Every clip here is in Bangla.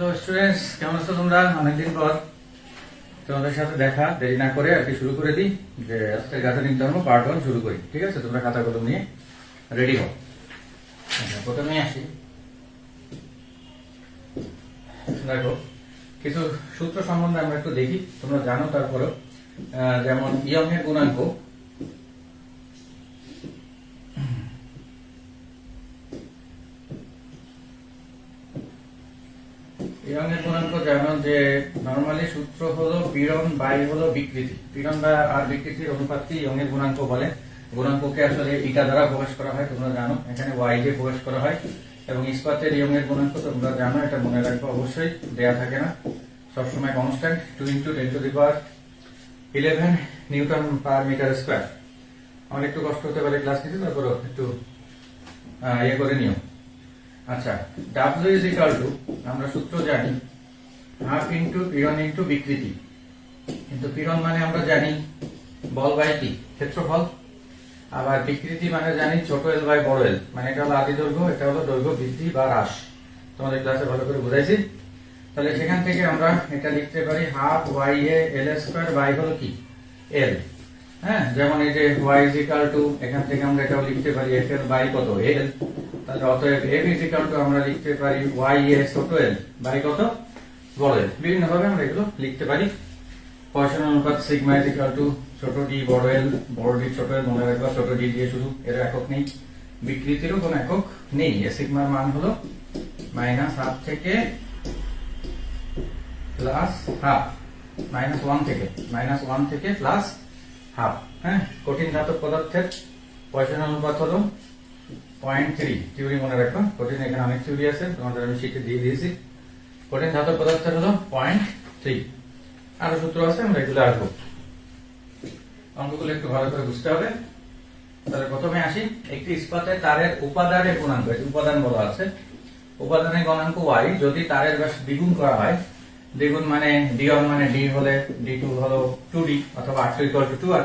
হ্যালো স্টুডেন্টস কেমন আছো তোমরা? অনেকদিন পর তোমাদের সাথে দেখা দেরি না করে আর কি শুরু করে দিই। যে আজকে গাছানিক ধর্ম পার্ট ওয়ান শুরু করি ঠিক আছে? তোমরা খাতা কলম নিয়ে রেডি হও। আচ্ছা, প্রথমে আসি। দেখো কিছু সূত্র সম্বন্ধে আমরা একটু দেখি তোমরা জানো তারপরেও। যেমন ইয়ং এর গুণাঙ্ক ইয়ংয়ের গুণাঙ্ক জানো যে নর্মালি সূত্র হলো পীড়ন বাই হলো বিকৃতি। পীড়ন বা আর বিকৃতির অনুপাতকে ইয়ংয়ের গুণাঙ্ক বলে। গুণাঙ্ককে আসলে ইটা দ্বারা প্রকাশ করা হয়, তোমরা জানো। এখানে ওয়াই দিয়ে প্রকাশ করা হয়। এবং ইস্পাতের ইয়ংয়ের গুণাঙ্ক তোমরা জানো, এটা মনে রাখবে অবশ্যই, দেয়া থাকে না। সবসময় constant two into ten to the power eleven newton per metre square আমার একটু কষ্ট হতে পারে ক্লাস নিতে, তারপরও একটু ইয়ে করে নিও। আচ্ছা ডাব্লিউ ইজ ইকাল টু আমরা সূত্র জানি হাফ ইন্টু পীড়ন ইন্টু বিকৃতি। কিন্তু পীড়ন মানে আমরা জানি বল বাই কি ক্ষেত্রফল। আবার বিকৃতি মানে জানি ছোট এল বাই বড় এল মানে এটা হলো আদি দৈর্ঘ্য, এটা হলো দৈর্ঘ্য বৃদ্ধি বা হ্রাস। তোমাদের ক্লাসে ভালো করে বুঝাইছি। তাহলে সেখান থেকে আমরা এটা লিখতে পারি half Y A L square by হলো কি? এল হ্যাঁ যেমন এই যে ওয়াই ইজ টু এখান থেকে আমরা এটাও লিখতে পারি এফ এল বাই কত? এল তাহলে অতএব এফ ইজ ইকাল টু আমরা লিখতে পারি ওয়াই এ ছোট এল বাই কত? বড় এল বিভিন্ন ভাবে আমরা এগুলো লিখতে পারি। অনুপাত সিগমা টু ছোট ডি বড় এল বড় ডি ছোট এল মনে রাখবা ছোট ডি দিয়ে শুরু এর একক নেই। বিকৃতিরও একক নেই। সিগমার মান হলো মাইনাস হাফ থেকে প্লাস হাফ মাইনাস ওয়ান থেকে। মাইনাস ওয়ান থেকে প্লাস হাফ হ্যাঁ? কঠিন ধাতব পদার্থের পয়সন অনুপাত হলো পয়েন্ট থ্রি থিওরি মনে রাখবা কঠিন, এখানে অনেক আছে, তোমাদের আমি শিখে দিয়ে দিয়েছি। কঠিন ধাতব পদার্থের হলো পয়েন্ট থ্রি আরও সূত্র আছে, আমরা এগুলো আসব অঙ্কগুলো একটু ভালো করে বুঝতে হবে। তাহলে প্রথমে আসি, একটি তারের উপাদানের গুণাঙ্ক উপাদান বলা আছে। উপাদানের গুণাঙ্ক ওয়াই যদি তারের ব্যাস দ্বিগুণ করা হয়, দ্বিগুণ মানে ডি মানে ডি হলে ডি টু হলো টু ডি অথবা R two equal to two R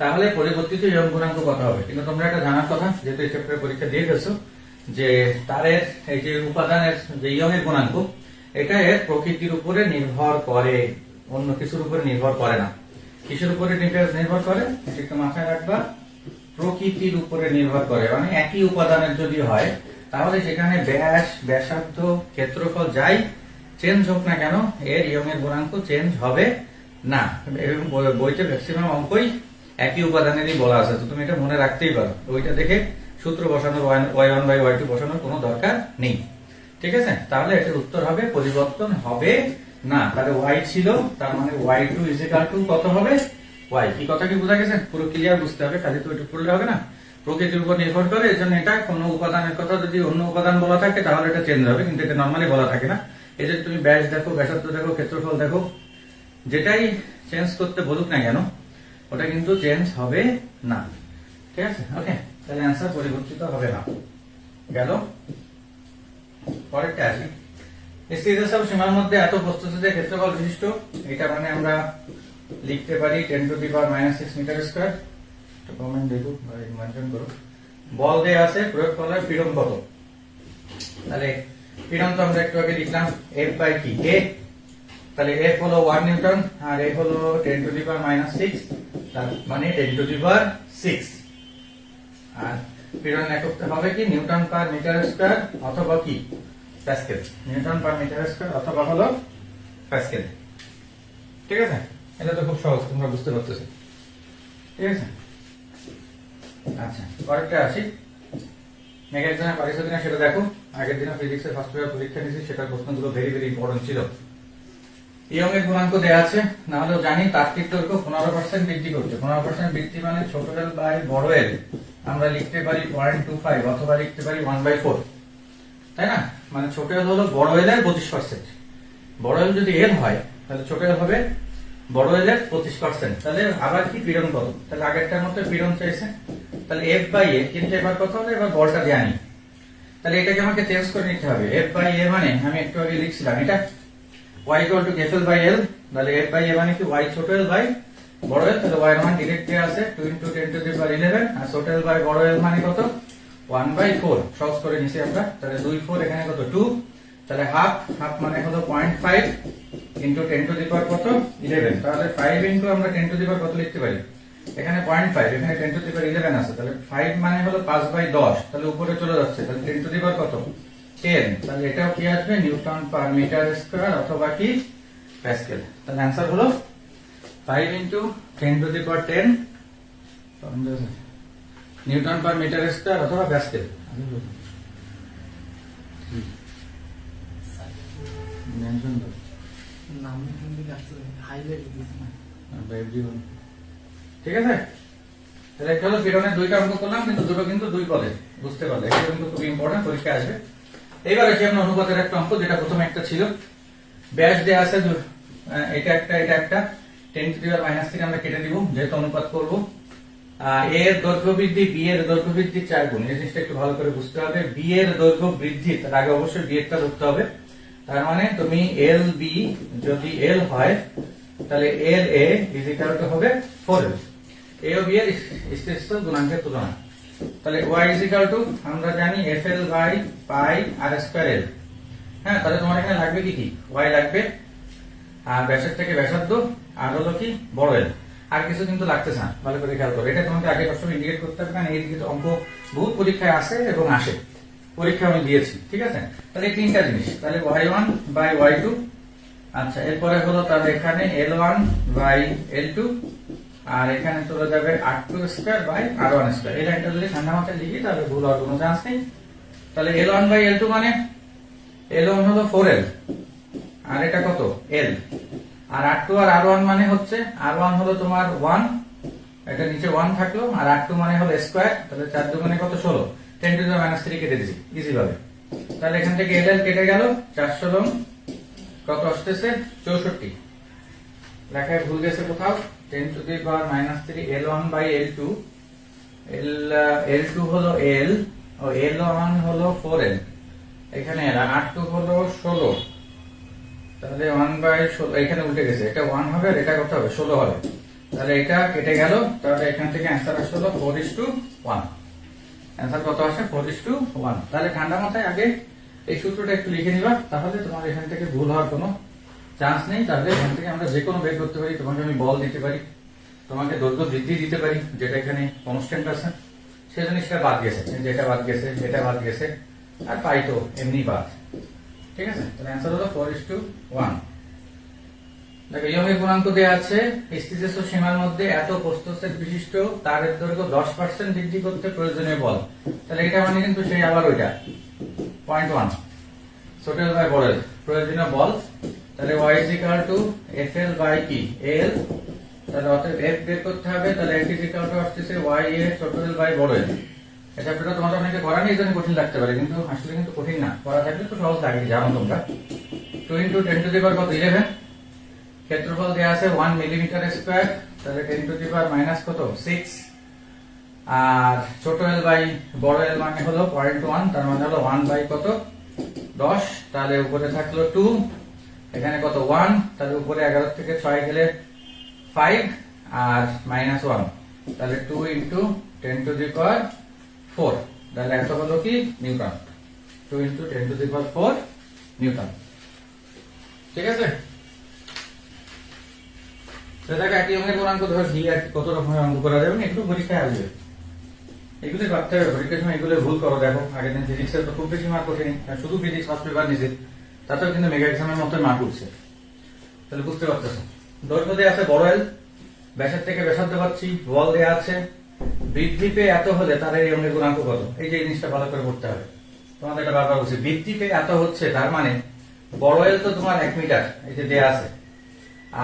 তাহলে পরিবর্তিত ইয়ং গুণাঙ্ক কত হবে? কিন্তু তোমরা এটা জানার কথা যেহেতু এই চ্যাপ্টারে পরীক্ষা দিয়ে গেছো যে তারের, এই যে উপাদানের যে ইয়ং এর গুণাঙ্ক, এটা এর প্রকৃতির উপরে নির্ভর করে, অন্য কিছুর উপরে নির্ভর করে না। কিসের উপরে নির্ভর করে? একটু মাথায় রাখবা। প্রকৃতির উপরে নির্ভর করে। মানে একই উপাদানের যদি হয়, তাহলে সেখানে ব্যাস, ব্যাসার্ধ, ক্ষেত্রফল যাই চেঞ্জ হোক না কেন, এর ইয়ং এর গুণাঙ্ক চেঞ্জ হবে না। বইতে ম্যাক্সিমাম অঙ্কই একই উপাদানেরই বলা আছে, তো তুমি এটা মনে রাখতেই পারো। ওইটা দেখে সূত্র বসানোর Y one by Y two বসানোর কোনো দরকার নেই। ঠিক আছে? তাহলে এটার উত্তর হবে, পরিবর্তন হবে না। তাহলে ওয়াই ছিল, তার মানে ওয়াই টু ইজ টু কত হবে? ওয়াই কি কথা কি বোঝা গেছে? পুরো ক্লিয়ার বুঝতে হবে, খালি তো এটা পড়লে হবে না? প্রকৃতির উপর নির্ভর করে, এই জন্য এটা কোনো উপাদানের কথা যদি অন্য উপাদান বলা থাকে, তাহলে এটা চেঞ্জ হবে, কিন্তু এটা নর্মালি বলা থাকে না। এই যে তুমি ব্যাস দেখো, ব্যাসার্ধ দেখো, ক্ষেত্রফল দেখো, যেটাই চেঞ্জ করতে বলুক না কেন ওটা কিন্তু চেঞ্জ হবে না। ঠিক আছে? ওকে তাহলে অ্যান্সার পরিবর্তিত হবে না। গেল? পরেরটা আসি। স্থিতিশীল সীমার মধ্যে এত ক্ষেত্রফল বিশিষ্ট, এটা মানে আমরা লিখতে পারি ten to the power minus six metre square comment দেখো মেনশন করো। বল দেয়া আছে, প্রয়োগ করার পীড়ন কত? তাহলে পীড়ন তো আমরা একটু আগে লিখলাম এফ বাই কি এ তাহলে এফ হলো ওয়ান নিউটন আর এফ হলো ten to the power minus six তার মানে ten to the power six আর পীড়ন এককটা হবে কি? নিউটন পার মিটার স্কোয়ার অথবা কি? Pascal. Newton per metre square অথবা হলো প্যাসকেল। ঠিক আছে? এটা তো খুব সহজ, তোমরা বুঝতে পারতেছো। ঠিক আছে? আচ্ছা পরেরটা আসি। মেঘ একজনের পারিস কিনা সেটা দেখো। আগের দিনে ফিজিক্সের ফার্স্ট পেপার পরীক্ষা নিয়েছি, সেটার প্রশ্নগুলো ভেরি ভেরি ইম্পর্টেন্ট ছিল। ইয়ং এর গুণাঙ্ক দেওয়া আছে, না হলেও জানি তাত্ত্বিক দৈর্ঘ্য পনেরো পার্সেন্ট বৃদ্ধি করছে। পনেরো পার্সেন্ট বৃদ্ধি মানে ছোট এল বাই বড় এল আমরা লিখতে পারি পয়েন্ট টু ফাইভ অথবা লিখতে পারি ওয়ান বাই ফোর তাই না? মানে ছোট এল হলো বড় এল এর পঁচিশ পার্সেন্ট বড় এল যদি এল হয়, তাহলে ছোট এল হবে বড় এল এর পঁচিশ পার্সেন্ট তাহলে আবার কি পীড়ন কত? তাহলে আগেরটার মতো পীড়ন চাইছে। তাহলে এফ বাই এ কিন্তু এবার কত হলো? এবার বলটা জানি তাহলে এটাকে আমাকে চেঞ্জ করে নিতে হবে। এফ বাই এ মানে আমি একটু আগে লিখছিলাম, এটা y ইকুয়াল মানে কি? Y ছোট বড় তাহলে y এর মান আছে two into ten to the power eleven আর ছোট বড় মানে কত? ওয়ান বাই ফোর সহজ করে নিছি আমরা। তাহলে দুই ফোর এখানে কত? টু তাহলে হাফ হাফ মানে হলো point five into ten to the কত? ইলেভেন তাহলে ফাইভ ইন্টু আমরা টেন টু দি কত লিখতে পারি? এখানে পয়েন্ট ফাইভ এখানে ten to the power eleven আছে, তাহলে ফাইভ মানে হলো পাঁচ বাই দশ, তাহলে উপরে চলে যাচ্ছে, তাহলে টেন টু দি কত? টেন তাহলে এটাও কি আসবে? নিউটন পার মিটার স্কোয়ার অথবা কি? প্যাসকেল। তাহলে অ্যান্সার হলো five into ten to the power ten newton per metre square অথবা প্যাসকেল। ঠিক আছে? তাহলে এটা হলো ফিরনের দুইটা অঙ্ক করলাম কিন্তু দুটো কিন্তু দুই পদে। বুঝতে পারলে এটা কিন্তু খুব ইম্পর্টেন্ট পরীক্ষায় আসবে। এইবার আছে আমরা অনুপাতের একটা অঙ্ক, যেটা প্রথমে একটা ছিল, ব্যাস দেওয়া আছে এটা একটা এটা একটা টেন টু দিবার মাইনাস থেকে আমরা কেটে দিব যেহেতু অনুপাত করব। এ এর দৈর্ঘ্য বৃদ্ধি বি এর দৈর্ঘ্য বৃদ্ধি চার গুণ, এই জিনিসটা একটু ভালো করে বুঝতে হবে। বি এর দৈর্ঘ্য বৃদ্ধি, তার আগে অবশ্যই বি এরটা ধরতে হবে। তার মানে তুমি এল বি যদি এল হয়, তাহলে L A is equal to হবে ফোর এ ও বি এর স্থিতিস্থান গুণাঙ্কের তুলনা তাহলে ওয়াই ইজ ইকাল টু আমরা জানি F L by pi R square L হ্যাঁ তাহলে তোমার এখানে লাগবে কি কি? ওয়াই লাগবে, আর ব্যাসের থেকে ব্যাসার্ধ, আর হলো কি? বড় এল আর কিছু কিন্তু লাগতেছে না, ভালো করে খেয়াল করো। এটা তোমাকে আগে সবসময় ইন্ডিকেট করতে হবে, কারণ এই দিকে অঙ্ক বহুত পরীক্ষায় আসে এবং আসে। পরীক্ষা আমি দিয়েছি, ঠিক আছে? তাহলে এই তিনটা জিনিস, তাহলে Y one by Y two আচ্ছা এরপরে হলো তাহলে এখানে L one by L two আর এখানে চলে যাবে R two square by R one square এই লাইনটা যদি ঠান্ডা মাথায় লিখি, তাহলে ভুল হওয়ার কোনো চান্স নেই। তাহলে L one by L two মানে? এল ওয়ান হলো ফোর এল আর এটা কত? এল আর আর টু আর আর ওয়ান মানে হচ্ছে আর ওয়ান হলো তোমার ওয়ান এটা নিচে ওয়ান থাকল, আর আর টু মানে হলো স্কোয়ার তাহলে চার দু মানে কত? ষোলো। টেন টু মাইনাস থ্রি কেটে দিছি ইজি ভাবে। তাহলে এখান থেকে এল এল কেটে গেল, চারশো লং কত আসতেছে? চৌষট্টি। লেখায় ভুল গেছে কোথাও? Ten to the power minus three L one by L two L L two হলো এল ও এল ওয়ান হলো ফোর এল এখানে আর টু হলো ষোলো। তাহলে ওয়ান বাই এখানে উল্টে গেছে। এটা ওয়ান হবে আর এটা কত হবে? ষোলো হবে। তাহলে এটা কেটে গেল। তাহলে এখান থেকে অ্যান্সার আসছে হলো four is to one answer কত আসে? ফোর ইস টু ওয়ান তাহলে ঠান্ডা মাথায় আগে এই সূত্রটা একটু লিখে নিবা, তাহলে তোমার এখান থেকে ভুল হওয়ার কোনো চান্স নেই তাহলে এখান থেকে আমরা যে কোনো বের করতে পারি, তোমাকে আমি বল দিতে পারি, তোমাকে দৈর্ঘ্য বৃদ্ধি দিতে পারি, যেটা এখানে কনস্ট্যান্ট আছে। সেই জিনিসটা বাদ গেছে যেটা বাদ গেছে যেটা বাদ গেছে, আর পাই তো এমনি বাদ। ঠিক আছে? তাহলে অ্যান্সার হলো ফোর ইস টু ওয়ান দেখো ইয়মের গুণাঙ্ক দেওয়া আছে স্থিতিস্থ সীমার মধ্যে এত প্রস্তছেদ বিশিষ্ট তারের দৈর্ঘ্য দশ পার্সেন্ট বৃদ্ধি করতে প্রয়োজনীয় বল। তাহলে এটা মানে কিন্তু সেই আবার ওইটা পয়েন্ট ওয়ান ছোট বাই প্রয়োজনীয় বল তাহলে is equal to F L by কি? এল তাহলে অতএব এফ বের করতে হবে, তাহলে এফ ইজ ইকাল টু আসতেছে ওয়াই এ ছোট এল বাই বড় এল এটা পেটা তোমাদের অনেকে করা নেই, এই কঠিন লাগতে পারে, কিন্তু আসলে কিন্তু কঠিন না। করা থাকলে তো সহজ লাগে, জানো তোমরা। Two into ten to the power কত? ইলেভেন ক্ষেত্রফল দেওয়া আছে ওয়ান মিলিমিটার স্কোয়ার তাহলে ten to the power minus কত? সিক্স আর ছোট এল বাই বড় এল মানে হলো পয়েন্ট ওয়ান তার মানে হলো ওয়ান বাই কত? দশ। তাহলে উপরে থাকল টু এখানে কত? ওয়ান তাহলে উপরে এগারো থেকে ছয় গেলে ফাইভ আর মাইনাস ওয়ান তাহলে two into ten to the power four তাহলে এত হলো কি? Newton two into ten to the power four newton ঠিক আছে? সেটাকে একই অঙ্কের গুণাঙ্ক ধর দিয়ে আর কত রকমের অঙ্ক করা যাবে? না একটু পরীক্ষায় আসবে। এগুলো ভাবতে হবে। পরীক্ষার সময় এগুলো ভুল করো, দেখো। আগের দিন ফিজিক্সের তো খুব বেশি মার্ক ওঠেনি। শুধু ফিজিক্স ফার্স্ট পেপার নিজে তাতেও কিন্তু মেগা এক্সামের মতো মার্ক উঠছে। তাহলে বুঝতে পারতেছো। দৈর্ঘ্য দেওয়া আছে বড় এল ব্যাসের থেকে ব্যাসার্ধ পাচ্ছি বল দেওয়া আছে। বৃদ্ধি পেয়ে এত হলে তার এই অঙ্গের গুণাঙ্ক কত? এই যে জিনিসটা ভালো করে করতে হবে। তোমাদের এটা বারবার বলছি, বৃদ্ধি পেয়ে এত হচ্ছে, তার মানে বড় এল তো তোমার এক মিটার এই যে দেয়া আছে।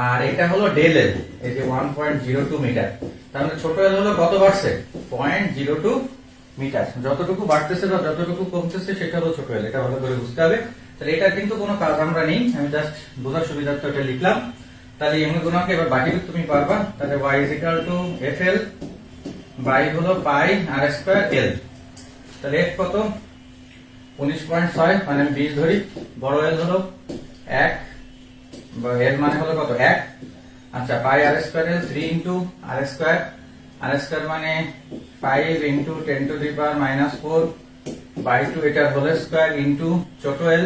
আর এটা হলো ডেল এল এই যে one point zero two metre তার মানে ছোট এল হলো কত বাড়ছে? পয়েন্ট জিরো টু মিটার যতটুকু বাড়তেছে বা যতটুকু কমতেছে, সেটা হলো ছোট এল এটা ভালো করে বুঝতে হবে। তাহলে এটা কিন্তু কোনো কাজ আমরা নেই। আমি জাস্ট বোঝার সুবিধার্থে এটা লিখলাম। তাহলে এমনি গুণাকে এবার বাকি তুমি পারবা। তাহলে equal to F L by হলো পাই আর স্কোয়ার এল তাহলে এফ কত? উনিশ পয়েন্ট ছয় মানে আমি বিশ ধরি। বড় এল হলো এক এর মানে হলো কত? এক। আচ্ছা pi R square L three into R square R square মানে five into ten to the power minus four by two এটার হোল স্কোয়ার ইন্টু ছোট এল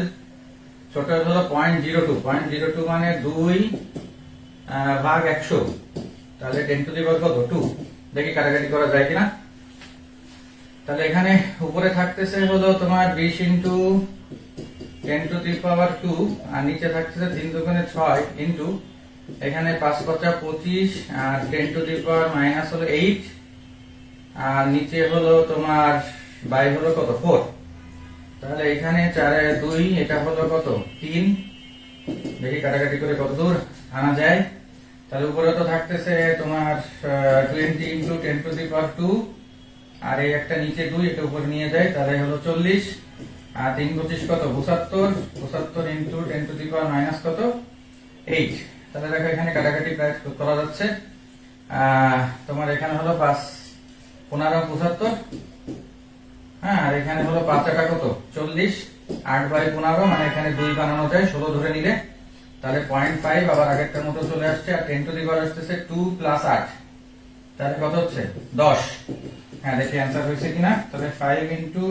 ছোট হলো point zero two point zero two মানে দুই ভাগ একশো। তাহলে টেন টু দি কত? টু দেখি কাটাকাটি করা যায় কিনা। তাহলে এখানে উপরে থাকতেছে হলো তোমার বিশ into ten to the power two আর নিচে থাকতেছে তিন দুগুণে ছয় ইন্টু এখানে পাঁচ পাঁচা পঁচিশ, আর ten to the power minus হলো এইট আর নিচে হলো তোমার বাই হলো কত? ফোর তাহলে এখানে চারে দুই, এটা হলো কত? তিন। দেখি কাটাকাটি করে কত দূর আনা যায়। তাহলে উপরে তো থাকতেছে তোমার twenty into ten to the two আর এই একটা নিচে দুই, এটা উপরে নিয়ে যায়, তাহলে হলো চল্লিশ। আর তিন পঁচিশ কত? পঁচাত্তর। পঁচাত্তর into ten to the power minus কত? এইট তাহলে দেখো এখানে কাটাকাটি প্রায় করা যাচ্ছে। তোমার এখানে হলো পাঁচ। পনেরো, পঁচাত্তর। হ্যাঁ আর এখানে হলো পাঁচ আটা কত? চল্লিশ। আট বাই পনেরো মানে এখানে দুই বানানো যায়, ষোলো ধরে নিলে। তাহলে পয়েন্ট ফাইভ আবার আগেরটার মতো চলে আসছে, আর টেন টু দি পাওয়ার আসতেছে টু প্লাস আট তাহলে কত হচ্ছে? দশ। হ্যাঁ দেখি অ্যান্সার হয়েছে কিনা। তাহলে five into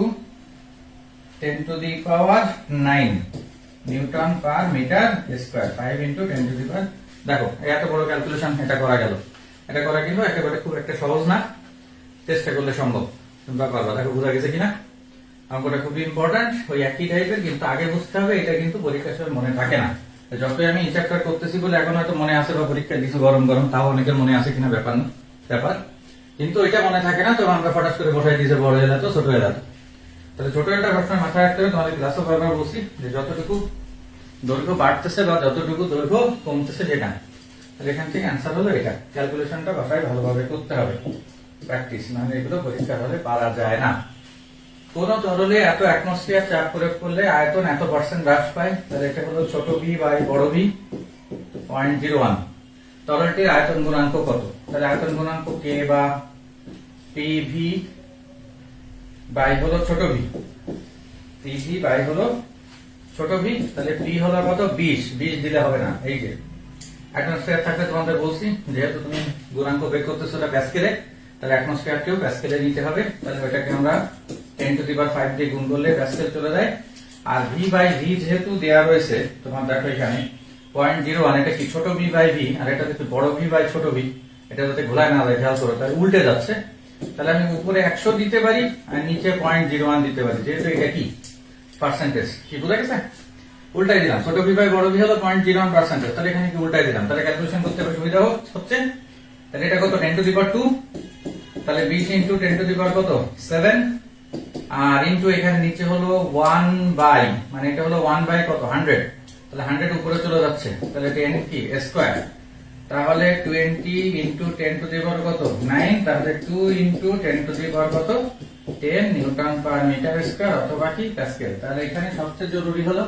ten to the power nine newton per metre square five into ten to the power দেখো এত বড় ক্যালকুলেশন এটা করা গেল। এটা করা কিন্তু একেবারে খুব একটা সহজ না। চেষ্টা করলে সম্ভব। পারবা দেখো, বোঝা গেছে কিনা? অঙ্কটা খুবই ইম্পর্টেন্ট ওই একই টাইপের কিন্তু আগে বুঝতে হবে, এটা কিন্তু পরীক্ষার সময় মনে থাকে না। যতই আমি চ্যাপ্টার করতেছি বলে এখন হয়তো মনে আছে বা পরীক্ষা কিছু গরম গরম, তাও অনেকের মনে আছে কিনা ব্যাপার না, ব্যাপার। কিন্তু এটা মনে থাকে না তো আমরা ফটাস করে বসাই দিয়েছে, বড় এলা তো ছোট এলা তো তাহলে ছোট এলাটা সবসময় মাথায় রাখতে হবে, তোমাদের ক্লাসও বারবার বলছি যে যতটুকু দৈর্ঘ্য বাড়তেছে বা যতটুকু দৈর্ঘ্য কমতেছে সেটা তাহলে এখান থেকে অ্যান্সার হলো এটা। ক্যালকুলেশনটা বাসায় ভালোভাবে করতে হবে। প্র্যাকটিস মানে এগুলো পরীক্ষা হলে পারা যায় না। কোন তরলে এত অ্যাটমসফিয়ার চাপ প্রয়োগ করলে আয়তন এত পার্সেন্ট হ্রাস পায়, তাহলে এটা হলো ছোট ভি বাই বড় ভি পয়েন্ট জিরো ওয়ান তরলটির আয়তন গুণাঙ্ক কত? তাহলে আয়তন গুণাঙ্ক কে বা পি ভি বাই হলো ছোট ভি পি ভি বাই হলো ছোট ভি তাহলে পি হলো কত? বিশ। বিশ দিলে হবে না, এই যে। অ্যাটমসফিয়ার থাকলে তোমাদের বলছি, যেহেতু তুমি গুণাঙ্ক বের করতেছো ওটা প্যাসকেলে তাহলে অ্যাটমসফিয়ারকেও প্যাসকেলে নিতে হবে। তাহলে ওটাকে আমরা ten to the power five দিয়ে গুণ করলে প্যাসকেল চলে যায়। আর ভি বাই ভি যেহেতু দেওয়া রয়েছে, তোমার দেখো এখানে পয়েন্ট জিরো ওয়ান এটা কি ছোট ভি বাই ভি আর এটা বড় ভি বাই ছোট ভি এটা যাতে ঘোলায় না যায়, খেয়াল তাহলে উল্টে যাচ্ছে। তাহলে আমি উপরে একশো দিতে পারি আর নিচে পয়েন্ট জিরো ওয়ান দিতে পারি। যেহেতু এটা কি? পার্সেন্টেজ কি গেছে? উল্টাই দিলাম। ছোট ভি বাই বড় ভি হলো পয়েন্ট জিরো ওয়ান পার্সেন্টেজ তাহলে এখানে কি উল্টাই দিলাম? তাহলে ক্যালকুলেশন করতে সুবিধা হচ্ছে। তাহলে এটা কত? টেন টু টু তাহলে বিশ into ten to the power কত? সেভেন আর ইন্টু এখানে নিচে হলো ওয়ান বাই মানে এটা হলো ওয়ান বাই কত? হান্ড্রেড তাহলে হান্ড্রেড উপরে চলে যাচ্ছে। তাহলে টেন কি? স্কোয়ার তাহলে twenty into ten to the power কত? নাইন তাহলে two into ten to the power কত? Ten newton per metre square অথবা কি? প্যাসকেল। তাহলে এখানে সবচেয়ে জরুরি হলো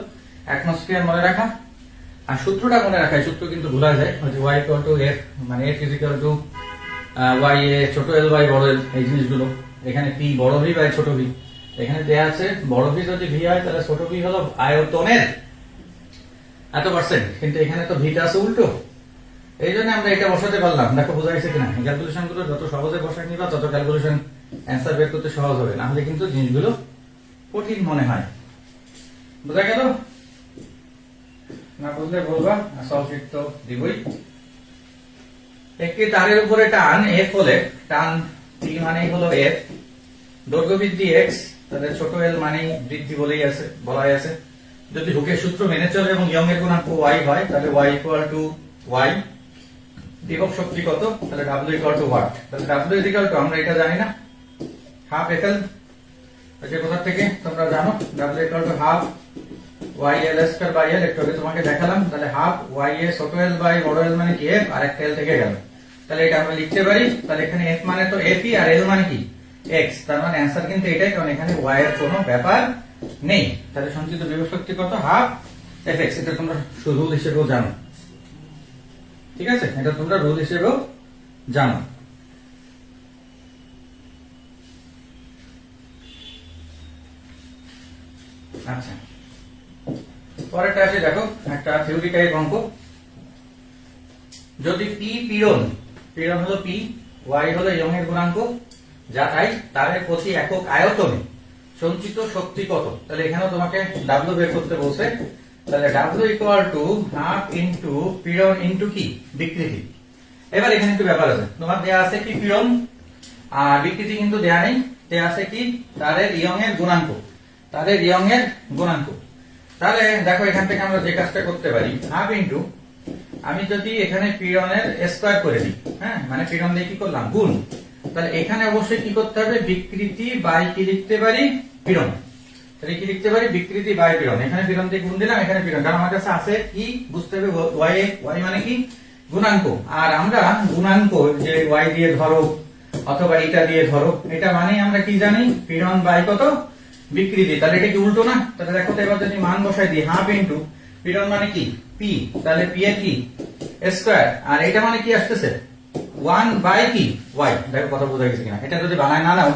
অ্যাটমসফিয়ার মনে রাখা। আর সূত্রটা মনে রাখা সূত্র কিন্তু ভুলা যায়। হচ্ছে ওয়াই টু এফ মানে F is equal to Y A ছোট এল বাই বড় এল, এই জিনিসগুলো। এখানে পি বড় ভি বাই ছোট ভি? এখানে দেয়া আছে, বড় ভি যদি ভি হয়, তাহলে ছোট ভি হলো আয়তনের এত পার্সেন্ট কিন্তু এখানে তো ভিটা আছে উল্টো। এই জন্য আমরা এটা বসাতে পারলাম। দেখো বোঝা গেছে কিনা? ক্যালকুলেশনগুলো যত সহজে বসাই নিবা, তত ক্যালকুলেশন অ্যান্সার বের করতে সহজ হবে। না হলে কিন্তু জিনিসগুলো কঠিন মনে হয়। বোঝা গেল? না বুঝলে বলবা সলভ তো দিবই। একটি তারের উপরে টান এফ হলে, টান টি মানেই হলো এফ দৈর্ঘ্য বৃদ্ধি এক্স তাহলে ছোট এল মানেই বৃদ্ধি বলেই আছে, বলাই আছে। যদি হুকের সূত্র মেনে চলে এবং ইয়ং এর গুণাঙ্ক ওয়াই হয়, তাহলে ওয়াই ইকুয়াল টু ওয়াই বিভব শক্তি কত? তাহলে ডাব্লিউ ইকুয়াল টু ওয়াট তাহলে ডাব্লিউ ইকুয়াল টু আমরা এটা জানি না। হাফ এফএল যে কোথা থেকে তোমরা জানো? W equal to half half L by বড় এল মানে কি এফ আর একটা এল থেকে গেল। লিখতে পারি, তাহলে এখানে এফ মানে তো এফই আর এল মানে কি? এক্স তার মানে এটাই, কারণ এখানে ওয়াই এর কোনো ব্যাপার নেই। তাহলে সঞ্চিত বিভব কত? হাফ এফ এক্স এটা তোমরা রুল হিসেবেও জানো। ঠিক আছে? এটা তোমরা রুল হিসেবেও জানো। আচ্ছা। পরেরটা আছে, দেখো, একটা থিওরি টাইপ অঙ্ক। যদি পি হলো পি ওয়াই হলো ইয়ং এর গুণাঙ্ক, যা তাই, তারের প্রতি একক আয়তনে সঞ্চিত শক্তি কত? তাহলে তোমাকে ডাব্লিউ বের করতে বলছে। তাহলে W equal to half into into কি? বিকৃতি। এবার এখানে একটু ব্যাপার আছে। তোমার দেয়া আছে কি পীড়ন? আর বিকৃতি কিন্তু দেয়া নেই। দেয়া আছে কি? তারের ইয়ং এর গুণাঙ্ক। তারের ইয়ং এর গুণাঙ্ক। তাহলে দেখো, এখান থেকে আমরা যে কাজটা করতে পারি, হাফ ইন্টু, আমি যদি এখানে পীড়নের স্কোয়ার করে দিই হ্যাঁ মানে পীড়ন দিয়ে কি করলাম? গুণ। তাহলে এখানে অবশ্যই কি করতে হবে? বিকৃতি বাই কি লিখতে পারি? তাহলে কি লিখতে পারি? বিকৃতি বাই পীড়ন। এখানে পীড়ন দিয়ে গুণ দিলাম, এখানে পীড়ন। কারণ আমার কাছে আছে কি বুঝতে হবে, ওয়াই ওয়াই মানে কি? গুণাঙ্ক। আর আমরা গুণাঙ্ক যে ওয়াই দিয়ে ধরো, অথবা এটা দিয়ে ধরো, এটা মানে আমরা কি জানি? পীড়ন বাই কত? বিকৃতি তাহলে এটা কি উল্টো না? তাহলে দেখো তো এবার যদি মান বসাই দিই হাফ ইন্টু পীড়ন মানে কি? পি তাহলে পি এর কি? স্কোয়ার আর এটা মানে কি আসতেছে? ওয়ান বাই কি? ওয়াই দেখো কথা বোঝা গেছে কিনা। এটা যদি বানায় না নাও,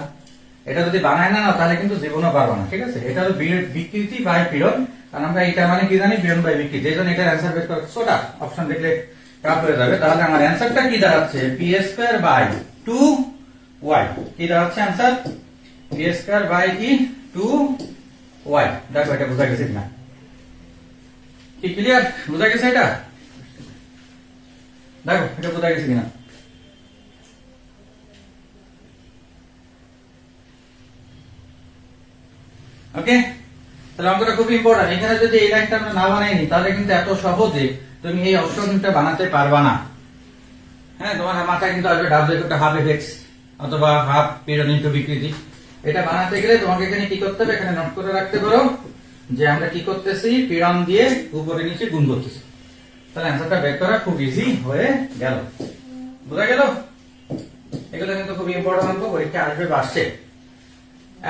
এটা যদি বানায় না নাও, তাহলে কিন্তু জীবনও পারব না, ঠিক আছে? এটা বিকৃতি বাই পীড়ন কারণ আমরা এটা মানে কি জানি? পীড়ন বাই বিকৃতি। এই জন্য এটার অ্যান্সার বের করা সোটা অপশন দেখলে কাপ হয়ে যাবে। তাহলে আমার অ্যান্সারটা কি দাঁড়াচ্ছে? P square by two Y কি দাঁড়াচ্ছে অ্যান্সার পি স্কোয়ার বাই কি? ওকে তাহলে অঙ্কটা খুব ইম্পর্টেন্ট এখানে যদি এই লাইনটা আমরা না বানাইনি তাহলে কিন্তু এত সহজে তুমি এই অপশনটা বানাতে পারবা না। হ্যাঁ তোমার মাথায় কিন্তু আসবে ডাব্লিউ হাফ এফেক্স অথবা হাফ পিরিয়ড ইন্টু বিকৃতি এটা বানাতে গেলে তোমাকে এখানে কি করতে হবে? এখানে নোট করে রাখতে পারো যে আমরা কি করতেছি? পীড়ন দিয়ে উপরে নিচে গুণ করতেছি। তাহলে অ্যান্সারটা বের করা খুব ইজি হয়ে গেল। বোঝা গেল? এগুলো কিন্তু খুব ইম্পর্টেন্ট অঙ্ক, পরীক্ষা আসবে বা আসছে।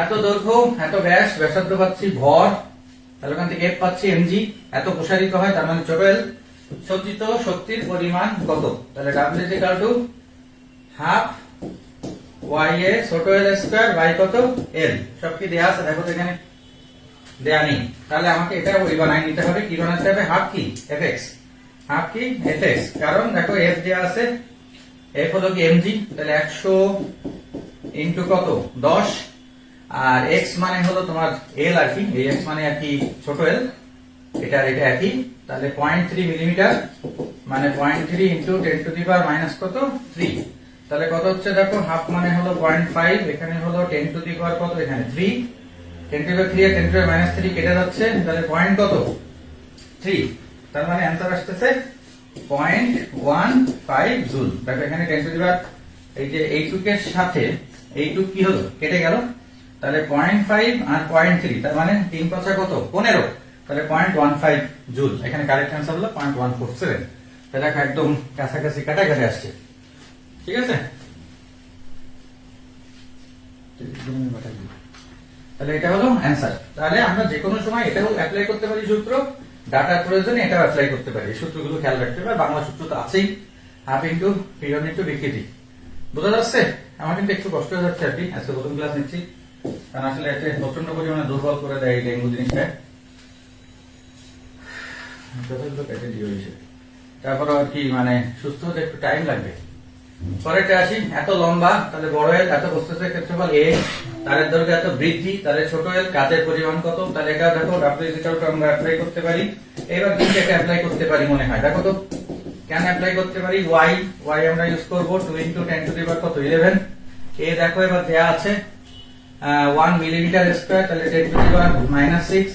এত দৈর্ঘ্য, এত ব্যাস, ব্যাসার্ধ পাচ্ছি ভর, তাহলে ওখান থেকে এফ পাচ্ছি এমজি এত প্রসারিত হয়, তার মানে এল সজ্জিত শক্তির পরিমাণ কত? তাহলে W equal to half Y A ছোট এল স্কোয়ার বাই কত এল সব কি দেয়া আছে, দেখো এখানে। দেয়া নেই। তাহলে আমাকে এটা ওই বানাই নিতে হবে। কি বানাতে হবে? হাফ কি? এফ এক্স হাফ কি? এফ এক্স কারণ দেখো এফ দেয়া আছে। এফ হলো কি এমজি তাহলে একশো ইন্টু কত? দশ। আর এক্স মানে হলো তোমার এল আর কি? এই এক্স মানে আর কি ছোট এল এটা এটা একই। তাহলে পয়েন্ট থ্রি মিলিমিটার মানে point three into ten to the power minus কত? থ্রি তাহলে কত হচ্ছে দেখো? হাফ মানে হলো পয়েন্ট ফাইভ এখানে হলো টেন টু দি পাওয়ার কত? এখানে থ্রি টেন টু থ্রি আর টেন টু মাইনাস থ্রি কেটে যাচ্ছে। তাহলে পয়েন্ট কত? থ্রি তার মানে অ্যান্সার আসতেছে পয়েন্ট ওয়ান ফাইভ জুল। দেখো এখানে টেন টু দি পাওয়ার এই যে এইটুকের সাথে এইটুক কি হলো? কেটে গেল। তাহলে পয়েন্ট ফাইভ আর পয়েন্ট থ্রি তার মানে তিন কথা কত? পনেরো। তাহলে পয়েন্ট ওয়ান ফাইভ জুল। এখানে কারেক্ট অ্যান্সার হলো পয়েন্ট ওয়ান ফোর সেভেন তাহলে একদম কাছাকাছি কাটাকাটি আসছে। ঠিক আছে? তাহলে এটা হলো অ্যান্সার তাহলে আমরা যে কোনো সময় এটাও অ্যাপ্লাই করতে পারি সূত্র প্রয়োজনে এটাও অ্যাপ্লাই করতে পারি। সূত্রগুলো খেয়াল রাখতে বাংলা সূত্র তো আছেই। হাফ ইন্টু পিরিয়ড ইন্টু বোঝা যাচ্ছে? আমার কিন্তু একটু কষ্ট হয়ে যাচ্ছে আর আজকে প্রথম ক্লাস নিচ্ছি। কারণ আসলে এতে প্রচণ্ড পরিমাণে দুর্বল করে দেয় এই ডেঙ্গু জিনিসটা। যথেষ্ট কেটে দিও হিসেবে তারপর আর কি মানে সুস্থ হতে একটু টাইম লাগবে। পরেরটা আসি এত লম্বা, তাহলে বড় এল এত ক্ষেত্রফল এ তারের দৈর্ঘ্য এত বৃদ্ধি, তাহলে ছোট এল কাজের পরিমাণ কত? তাহলে এটা দেখো আমরা অ্যাপ্লাই করতে পারি। এবার এটা অ্যাপ্লাই করতে পারি মনে হয়। দেখো তো, কেন অ্যাপ্লাই করতে পারি? ওয়াই ওয়াই আমরা ইউজ করব two into ten to the power কত? ইলেভেন এ দেখো, এবার দেয়া আছে ওয়ান মিলিমিটার স্কোয়ার তাহলে ten to the power minus six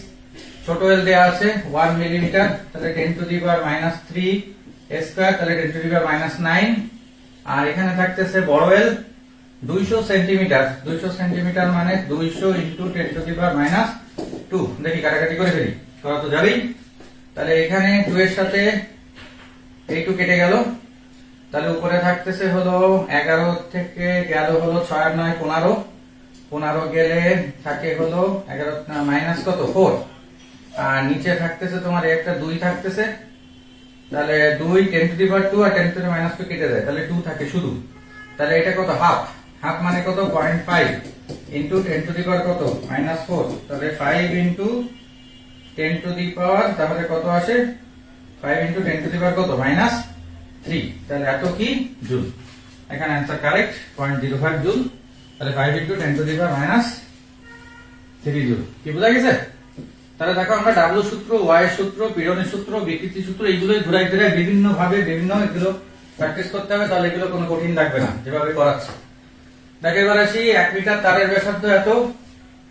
ছোট এল দেয়া আছে ওয়ান মিলিমিটার তাহলে ten to the power minus three square তাহলে ten to the power minus nine আর এখানে থাকতেছে বড় এল দুইশো সেন্টিমিটার। দুইশো সেন্টিমিটার মানে দুইশো into ten to the power minus two. দেখি কাটাকাটি করে ফেলি। করা তো যাবেই তাহলে এখানে টু এর সাথে এই টু কেটে গেল। তাহলে উপরে থাকতেছে হলো এগারো থেকে গেল হলো ছয়, নয়, পনেরো। পনেরো গেলে থাকে হলো এগারো মাইনাস কত? ফোর। আর নিচে থাকতেছে তোমার একটা, দুই থাকতেছে। তাহলে দুই ten to the power two R ten to minus two কেটে যায় তাহলে টু থাকে শুধু। তাহলে এটা কত? হাফ হাফ মানে কত? Point five into ten to the power কত? মাইনাস ফোর তাহলে five into ten to the power তাহলে কত আসে? Five into ten to the power কত? মাইনাস থ্রি তাহলে এত কি? জুল এখানে answer correct point zero five joule তাহলে five into ten to the power minus three joule কি বোঝা গেছে? তাহলে দেখো আমরা ডাব্লু সূত্র, ওয়াই সূত্র, পীড়নের সূত্র, বিকৃতি সূত্র, এইগুলোই ঘুরাই ঘুরাই বিভিন্ন ভাবে বিভিন্ন এগুলো প্র্যাকটিস করতে হবে, তাহলে এগুলো কোনো কঠিন লাগবে না, যেভাবে করাচ্ছে। দেখো এবার আসি, এক মিটার তারের ব্যাসার্ধ এত,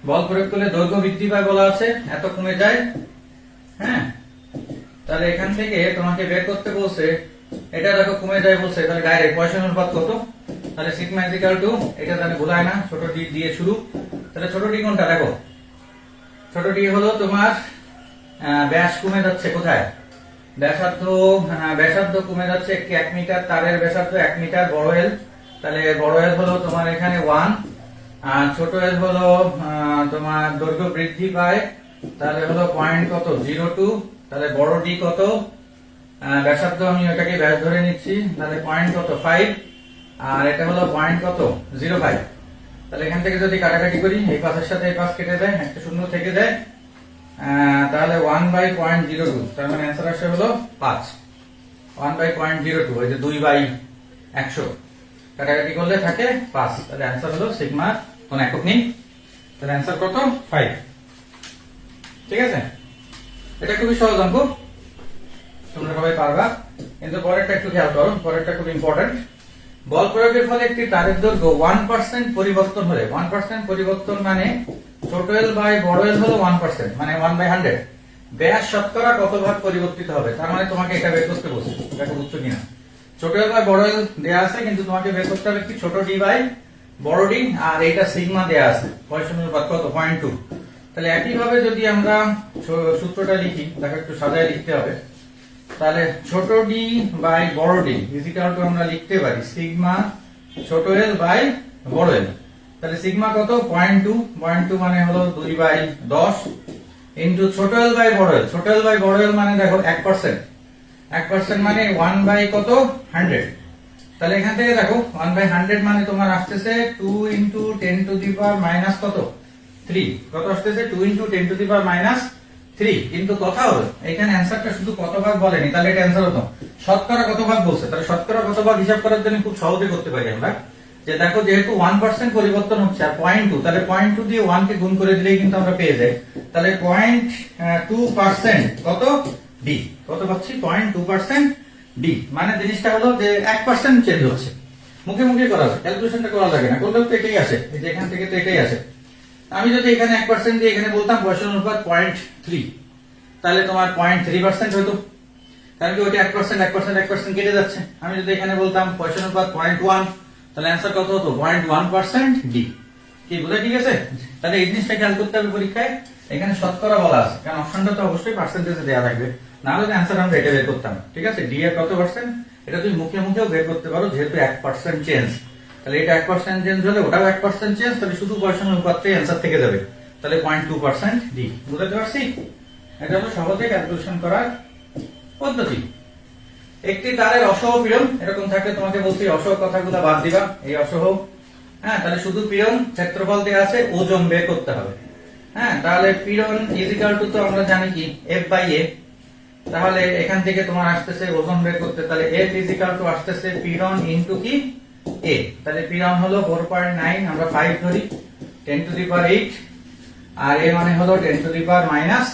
বল প্রয়োগ করলে দৈর্ঘ্য বৃদ্ধি পায় বলা আছে, এত কমে যায় হ্যাঁ? তাহলে এখান থেকে তোমাকে বের করতে বলছে, এটা দেখো কমে যায় বলছে, তাহলে ডাইরেক্ট পয়সা অনুপাত কত? তাহলে সিগমা ইজিক্যাল টু এটা তাহলে ভুলায় না, ছোট ডি দিয়ে শুরু, তাহলে ছোট ডি কোনটা দেখো? ছোট ডি হলো তোমার ব্যাস কমে যাচ্ছে কোথায়? ব্যাসার্ধ হ্যাঁ, ব্যাসার্ধ কমে যাচ্ছে এক মিটার তারের ব্যাসার্ধ এক মিটার বড় এল তাহলে বড় এল হলো তোমার এখানে ওয়ান আর ছোট এল হলো তোমার দৈর্ঘ্য বৃদ্ধি পায় তাহলে হলো পয়েন্ট কত? জিরো টু তাহলে বড় ডি কত? ব্যাসার্ধ আমি ওটাকে ব্যাস ধরে নিচ্ছি তাহলে পয়েন্ট কত? ফাইভ আর এটা হলো পয়েন্ট কত? জিরো ফাইভ তাহলে এখান থেকে যদি কাটাকাটি করি, এই পাশের সাথে এই পাশ কেটে দেয়, একটা শূন্য থেকে দেয় তাহলে one by point zero two তার মানে অ্যান্সার আসে হলো পাঁচ। One by point zero two ওই যে দুই বাই একশো। কাটাকাটি করলে থাকে পাঁচ। তাহলে অ্যান্সার হলো সিগমা কোন একক নেই। তাহলে অ্যান্সার কত? ফাইভ ঠিক আছে? এটা খুবই সহজ অঙ্ক। তোমরা সবাই পারবা। কিন্তু পরেরটা একটু খেয়াল করো, পরেরটা খুব ইম্পর্টেন্ট বল প্রয়োগের ফলে একটি তারের দৈর্ঘ্য ওয়ান পার্সেন্ট পরিবর্তন হলে ওয়ান পার্সেন্ট পরিবর্তন মানে ছোট এল বাই বড় এল হলো ওয়ান পার্সেন্ট মানে ওয়ান বাই হান্ড্রেড ব্যাস শতকরা কত ভাগ পরিবর্তিত হবে? তার মানে তোমাকে এটা বের করতে বলছে দেখো বুঝছ কিনা ছোট এল বাই বড় এল দেয়া আছে, কিন্তু তোমাকে বের করতে হবে কি? ছোট ডি বাই বড় ডি আর এইটা সিগমা দেয়া আছে। পয়সা অনুপাত কত? পয়েন্ট টু তাহলে একইভাবে যদি আমরা সূত্রটা লিখি দেখো একটু সাজায় লিখতে হবে। তাহলে ছোট ডি বাই বড় ডি ইজিক্যাল টু আমরা লিখতে পারি সিগমা ছোট এল বাই বড় এল তাহলে সিগমা কত? পয়েন্ট টু পয়েন্ট টু মানে হলো দুই বাই দশ। ইন্টু ছোট এল বাই বড় এল ছোট এল বাই বড় এল মানে দেখো এক পার্সেন্ট এক পার্সেন্ট মানে ওয়ান বাই কত? হান্ড্রেড তাহলে এখান থেকে দেখো ওয়ান বাই হান্ড্রেড মানে তোমার আসতেছে two into ten to the power minus কত? থ্রি কত আসতেছে? Two into ten to the power minus three কিন্তু কথা হলো, এখানে অ্যান্সারটা শুধু কত ভাগ বলেনি, তাহলে এটা অ্যান্সার হতো। শতকরা কত ভাগ বলছে? তাহলে শতকরা কত ভাগ হিসাব করার জন্য খুব সহজে করতে পারি আমরা। যে দেখো, যেহেতু ওয়ান পার্সেন্ট পরিবর্তন হচ্ছে আর পয়েন্ট টু তাহলে পয়েন্ট টু দিয়ে ওয়ান কে গুণ করে দিলেই কিন্তু আমরা পেয়ে যাই। তাহলে পয়েন্ট টু পার্সেন্ট কত? ডি কত পাচ্ছি? পয়েন্ট টু পার্সেন্ট ডি মানে জিনিসটা হলো যে এক পার্সেন্ট চেঞ্জ হচ্ছে। মুখে মুখে করা যায় ক্যালকুলেশনটা করা লাগে না করলেও তো এটাই আসে যে এখান থেকে তো এটাই আসে আমি যদি এখানে এক পার্সেন্ট দিয়ে এখানে বলতাম, বয়সের অনুপাত পয়েন্ট থ্রি তাহলে তোমার পয়েন্ট থ্রি পার্সেন্ট হতো কারণ কি ওইটা এক পার্সেন্ট এক পার্সেন্ট এক পার্সেন্ট কেটে যাচ্ছে। আমি যদি এখানে বলতাম পয়সা অনুপাত পয়েন্ট ওয়ান তাহলে অ্যান্সার কত হতো? পয়েন্ট ওয়ান পার্সেন্ট ডি কি, বুঝে ঠিক আছে? তাহলে এই জিনিসটা খেয়াল করতে হবে পরীক্ষায়। এখানে শতকরা বলা আছে। কারণ অপশনটা তো অবশ্যই পার্সেন্টেজে দেওয়া থাকবে। না হলে অ্যান্সার আমরা এটা বের করতাম। ঠিক আছে? ডি এর কত পার্সেন্ট এটা তুমি মুখে মুখেও বের করতে পারো, যেহেতু এক পার্সেন্ট চেঞ্জ তাহলে এটা এক পার্সেন্ট চেঞ্জ হলে ওটাও এক পার্সেন্ট চেঞ্জ তাহলে শুধু পয়সা অ্যান্সার থেকে যাবে। তাহলে পয়েন্ট টু পার্সেন্ট ডি পারছি? এটা হলো সহজে ক্যালকুলেশন করার পদ্ধতি। একটি তারের অসহ পীড়ন, এরকম থাকলে তোমাকে বলছি, অসহ কথাগুলো বাদ দিবা, এই অসহ। হ্যাঁ তাহলে শুধু পীড়ন ক্ষেত্রফল দেওয়া আছে, ওজন বের করতে হবে। হ্যাঁ তাহলে পীড়ন ইজিক্যাল টু তো আমরা জানি কি এফ বাই এ তাহলে এখান থেকে তোমার আসতেছে ওজন বের করতে, তাহলে এফ ইজিক্যাল টু আসতেছে পীড়ন ইনটু কি? এ তাহলে পীড়ন হলো ফোর পয়েন্ট নাইন আমরা ফাইভ ধরি ten to the power eight R A মানে হলো ten to the power minus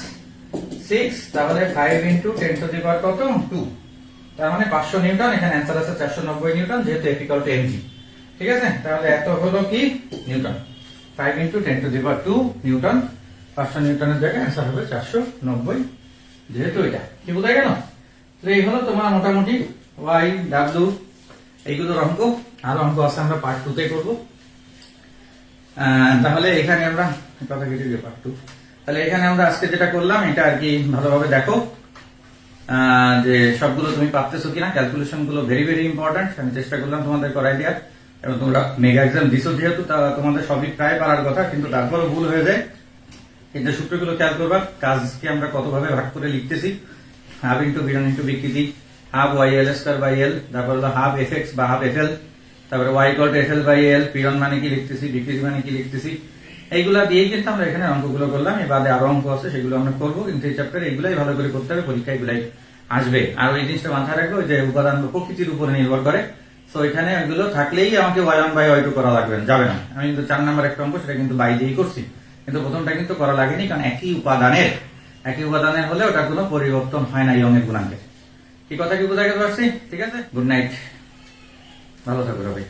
six তাহলে five into ten to the power কত? টু তার মানে পাঁচশো নিউটন, এখানে অ্যান্সার আছে চারশো নব্বই নিউটন, যেহেতু এপিকাল টু এমজি ঠিক আছে? তাহলে এত হলো কি? Newton. Five into ten to the power two newton, পাঁচশো নিউটনের জায়গায় অ্যান্সার হবে চারশো নব্বই, যেহেতু এটা। কি বোঝা গেল? তো এই হলো তোমার মোটামুটি ওয়াই ডাব্লু এইগুলোর অঙ্ক। আরও অঙ্ক আছে, আমরা পার্ট টু তে করব। তাহলে এখানে আমরা, কথা কেটে দিয়ে পার্ট টু তাহলে এখানে আমরা আজকে যেটা করলাম, এটা আর কি ভালোভাবে দেখো। যে সবগুলো তুমি পারতেছো কিনা ক্যালকুলেশনগুলো ভেরি ভেরি ইম্পর্টেন্ট আমি চেষ্টা করলাম তোমাদের করাই দেওয়ার। এবং তোমরা মেগা এক্সাম দিছো যেহেতু তোমাদের সবই প্রায় পারার কথা, কিন্তু তারপরও ভুল হয়ে যায়। কিন্তু সূত্রগুলো খেয়াল করবা, কাজকে আমরা কতভাবে ভাগ করে লিখতেছি। হাফ ইন্টু বিরন ইন্টু বিকৃতি half Y L square by L তারপর হলো হাফ এফ এক্স বা হাফ এফ এল তারপরে ওয়াই কট এফ এল বাই এল পিরন মানে কি লিখতেছি বিকৃতি মানে কি লিখতেছি, এইগুলা দিয়েই কিন্তু আমরা এখানে অঙ্কগুলো করলাম। এই বাদে আরও অঙ্ক আছে, সেগুলো আমরা করব। কিন্তু এই চ্যাপ্টারে এগুলাই ভালো করে করতে হবে, পরীক্ষা এগুলাই আসবে। আর ওই জিনিসটা মাথায় রাখব যে উপাদান প্রকৃতির উপরে নির্ভর করে। তো এখানে এগুলো থাকলেই আমাকে Y one by Y two করা লাগবে, যাবে না। আমি কিন্তু চার নাম্বার একটা অঙ্ক, সেটা কিন্তু বাই দিয়েই করছি। কিন্তু প্রথমটা কিন্তু করা লাগেনি, কারণ একই উপাদানের একই উপাদানের হলে ওটা কোনো পরিবর্তন হয় না ইয়ং এর গুণাঙ্কের। কি কথা কি বোঝা গেতে পারছি ঠিক আছে? গুড নাইট ভালো থাকো রবি